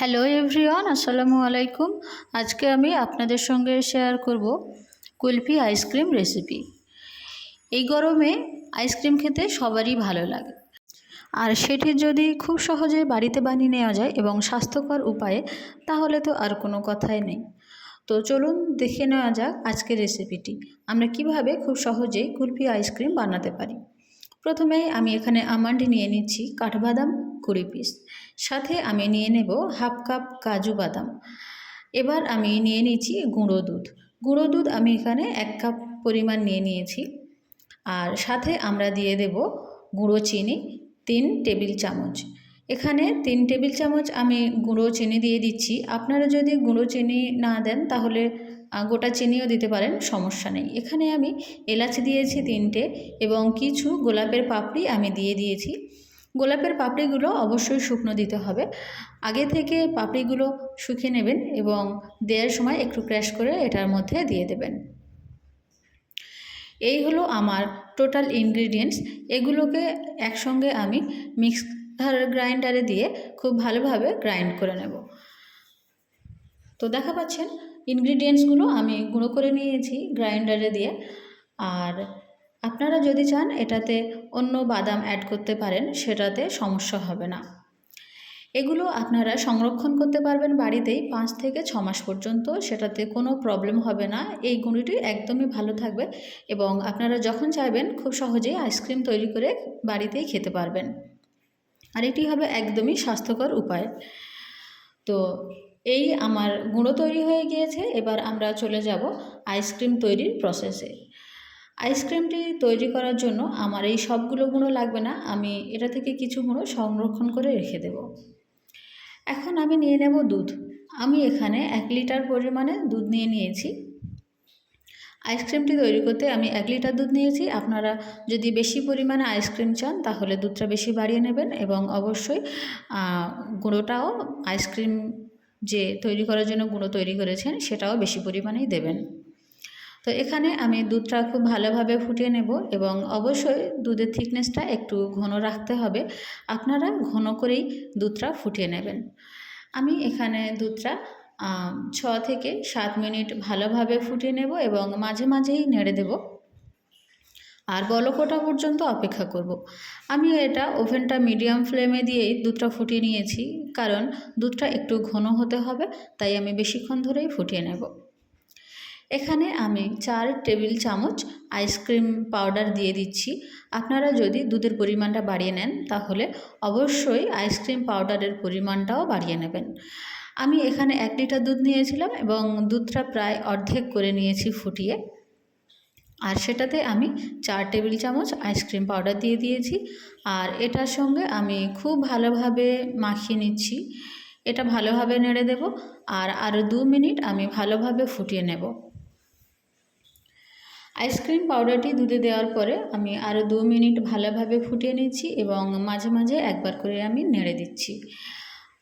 Hello everyone আসসালামু আলাইকুম। আজকে আমি আপনাদের সঙ্গে শেয়ার করব কুলফি আইসক্রিম রেসিপি এই গরমে আইসক্রিম খেতে সবারই ভালো লাগে। আর সেটি যদি খুব সহজে বাড়িতে বানিয়ে নেওয়া যায় এবং স্বাস্থ্যকর উপায়ে, তাহলে তো আর কোনো কথাই নেই। তো চলুন দেখে নেওয়া যাক আজকের রেসিপিটি আমরা কীভাবে খুব সহজেই কুলফি আইসক্রিম বানাতে পারি। প্রথমে আমি এখানে আমন্ড নিয়ে নিচ্ছি কাঠবাদাম কুড়ি পিস সাথে আমি নিয়ে নেব হাফ কাপ কাজু বাদাম। এবার আমি নিয়ে নিচ্ছি গুঁড়ো দুধ। গুঁড়ো দুধ আমি এখানে এক কাপ পরিমাণ নিয়ে নিয়েছি। আর সাথে আমরা দিয়ে দেব গুঁড়ো চিনি তিন টেবিল চামচ। এখানে তিন টেবিল চামচ আমি গুঁড়ো চিনি দিয়ে দিচ্ছি। আপনারা যদি গুঁড়ো চিনি না দেন তাহলে গোটা চিনিও দিতে পারেন, সমস্যা নেই। এখানে আমি এলাচ দিয়েছি তিনটে এবং কিছু গোলাপের পাপড়ি আমি দিয়ে দিয়েছি। গোলাপের পাপড়িগুলো অবশ্যই শুকনো দিতে হবে। আগে থেকে পাপড়িগুলো শুকিয়ে নেবেন এবং দেওয়ার সময় একটু ক্র্যাশ করে এটার মধ্যে দিয়ে দেবেন। এই হলো আমার টোটাল ইনগ্রিডিয়েন্টস। এগুলোকে একসঙ্গে আমি মিক্সার গ্রাইন্ডারে দিয়ে খুব ভালোভাবে গ্রাইন্ড করে নেব। তো দেখা পাচ্ছেন ইনগ্রিডিয়েন্টসগুলো আমি গুঁড়ো করে নিয়েছি গ্রাইন্ডারে দিয়ে। আর আপনারা যদি চান এটাতে অন্য বাদাম অ্যাড করতে পারেন, সেটাতে সমস্যা হবে না। এগুলো আপনারা সংরক্ষণ করতে পারবেন বাড়িতেই পাঁচ থেকে ছ মাস পর্যন্ত, সেটাতে কোনো প্রবলেম হবে না। এই গুঁড়িটি একদমই ভালো থাকবে এবং আপনারা যখন চাইবেন, খুব সহজেই আইসক্রিম তৈরি করে বাড়িতেই খেতে পারবেন। আর এটি হবে একদমই স্বাস্থ্যকর উপায়। তো এই আমার গুঁড়ো তৈরি হয়ে গিয়েছে, এবার আমরা চলে যাব আইসক্রিম তৈরির প্রসেসে আইসক্রিমটি তৈরি করার জন্য আমার এই সবগুলো গুঁড়ো লাগবে না, আমি এটা থেকে কিছু গুঁড়ো সংরক্ষণ করে রেখে দেব। এখন আমি নিয়ে নেব দুধ। আমি এখানে এক লিটার পরিমাণে দুধ নিয়ে নিয়েছি। আইসক্রিমটি তৈরি করতে আমি এক লিটার দুধ নিয়েছি। আপনারা যদি বেশি পরিমাণে আইসক্রিম চান, তাহলে দুধটা বেশি বাড়িয়ে নেবেন এবং অবশ্যই গুঁড়োটাও আইসক্রিম যে তৈরি করার জন্য গুঁড়ো তৈরি করেছেন সেটাও বেশি পরিমাণেই দেবেন। তো এখানে আমি দুধটা খুব ভালোভাবে ফুটিয়ে নেব এবং অবশ্যই দুধের থিকনেসটা একটু ঘন রাখতে হবে। আপনারা ঘন করেই দুধটা ফুটিয়ে নেবেন। আমি এখানে দুধটা ছ থেকে সাত মিনিট ভালোভাবে ফুটিয়ে নেব এবং মাঝে মাঝেই নেড়ে দেব। আর বলকোটা পর্যন্ত অপেক্ষা করব। আমি এটা ওভেনটা মিডিয়াম ফ্লেমে দিয়েই দুধটা ফুটিয়ে নিয়েছি, কারণ দুধটা একটু ঘন হতে হবে, তাই আমি বেশিক্ষণ ধরেই ফুটিয়ে নেব। এখানে আমি চার টেবিল চামচ আইসক্রিম পাউডার দিয়ে দিচ্ছি। আপনারা যদি দুধের পরিমাণটা বাড়িয়ে নেন, তাহলে অবশ্যই আইসক্রিম পাউডারের পরিমাণটাও বাড়িয়ে নেবেন। আমি এখানে এক লিটার দুধ নিয়েছিলাম এবং দুধটা প্রায় অর্ধেক করে নিয়েছি ফুটিয়ে। আর সেটাতে আমি চার টেবিল চামচ আইসক্রিম পাউডার দিয়ে দিয়েছি। আর এটার সঙ্গে আমি খুব ভালোভাবে মাখিয়ে নিচ্ছি। এটা ভালোভাবে নেড়ে দেব আর আরও দু মিনিট আমি ভালোভাবে ফুটিয়ে নেব। আইসক্রিম পাউডারটি দুধে দেওয়ার পরে আমি আরও দু মিনিট ভালোভাবে ফুটিয়ে নিচ্ছি এবং মাঝে মাঝে একবার করে আমি নেড়ে দিচ্ছি।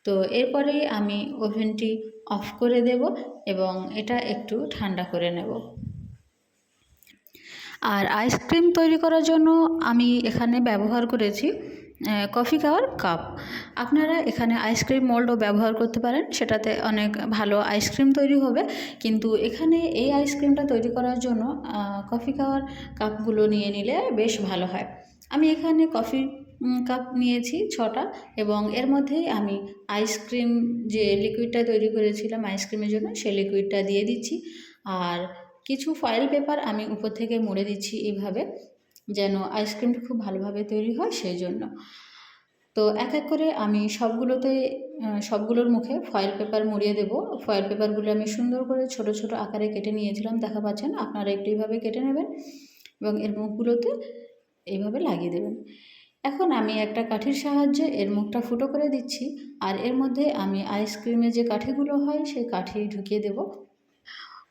তো এরপরেই আমি ওভেনটি অফ করে দেব এবং এটা একটু ঠান্ডা করে নেব। আর আইসক্রিম তৈরি করার জন্য আমি এখানে ব্যবহার করেছি কফি খাওয়ার কাপ আপনারা এখানে আইসক্রিম মোল্ডও ব্যবহার করতে পারেন, সেটাতে অনেক ভালো আইসক্রিম তৈরি হবে। কিন্তু এখানে এই আইসক্রিমটা তৈরি করার জন্য কফি খাওয়ার কাপগুলো নিয়ে নিলে বেশ ভালো হয়। আমি এখানে কফি কাপ নিয়েছি ছটা এবং এর মধ্যেই আমি আইসক্রিম যে লিকুইডটা তৈরি করেছিলাম আইসক্রিমের জন্য, সেই লিকুইডটা দিয়ে দিচ্ছি। আর কিছু ফয়েল পেপার আমি উপর থেকে মুড়ে দিচ্ছি এইভাবে, যেন আইসক্রিমটা খুব ভালোভাবে তৈরি হয় সেই জন্য তো এক এক করে আমি সবগুলোতে সবগুলোর মুখে ফয়েল পেপার মুড়িয়ে দেব। ফয়েল পেপারগুলো আমি সুন্দর করে ছোট ছোট আকারে কেটে নিয়েছিলাম, দেখা পাচ্ছেন আপনারা একটু এইভাবে কেটে নেবেন এবং এর মুখগুলোতে এইভাবে লাগিয়ে দেবেন। এখন আমি একটা কাঠির সাহায্যে এর মুখটা ফুটো করে দিচ্ছি, আর এর মধ্যে আমি আইসক্রিমে যে কাঠিগুলো হয়, সেই কাঠি ঢুকিয়ে দেব।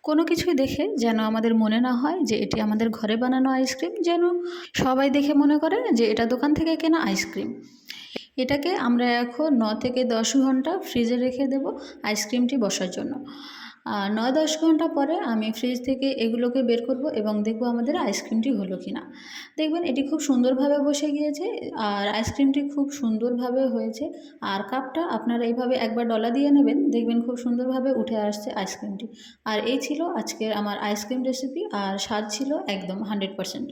কোনো কিছুই দেখে যেন আমাদের মনে না হয় যে এটি আমাদের ঘরে বানানো আইসক্রিম, যেন সবাই দেখে মনে করে যে এটা দোকান থেকে কেনা আইসক্রিম। এটাকে আমরা এখন ন থেকে দশ ঘণ্টা ফ্রিজে রেখে দেব আইসক্রিমটি বসার জন্য। নয় দশ ঘণ্টা পরে আমি ফ্রিজ থেকে এগুলোকে বের করব এবং দেখব আমাদের আইসক্রিমটি হলো কি না দেখবেন এটি খুব সুন্দরভাবে বসে গিয়েছে, আর আইসক্রিমটি খুব সুন্দরভাবে হয়েছে, আর কাপটা আপনারা এইভাবে একবার ডলা দিয়ে নেবেন, দেখবেন খুব সুন্দরভাবে উঠে আসছে আইসক্রিমটি আর এই ছিল আজকের আমার আইসক্রিম রেসিপি আর স্বাদ ছিল একদম হান্ড্রেড পারসেন্ট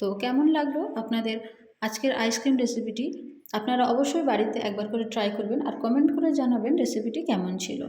তো কেমন লাগল আপনাদের আজকের আইসক্রিম রেসিপিটি আপনারা অবশ্যই বাড়িতে একবার করে ট্রাই করবেন, আর কমেন্ট করে জানাবেন রেসিপিটি কেমন ছিল।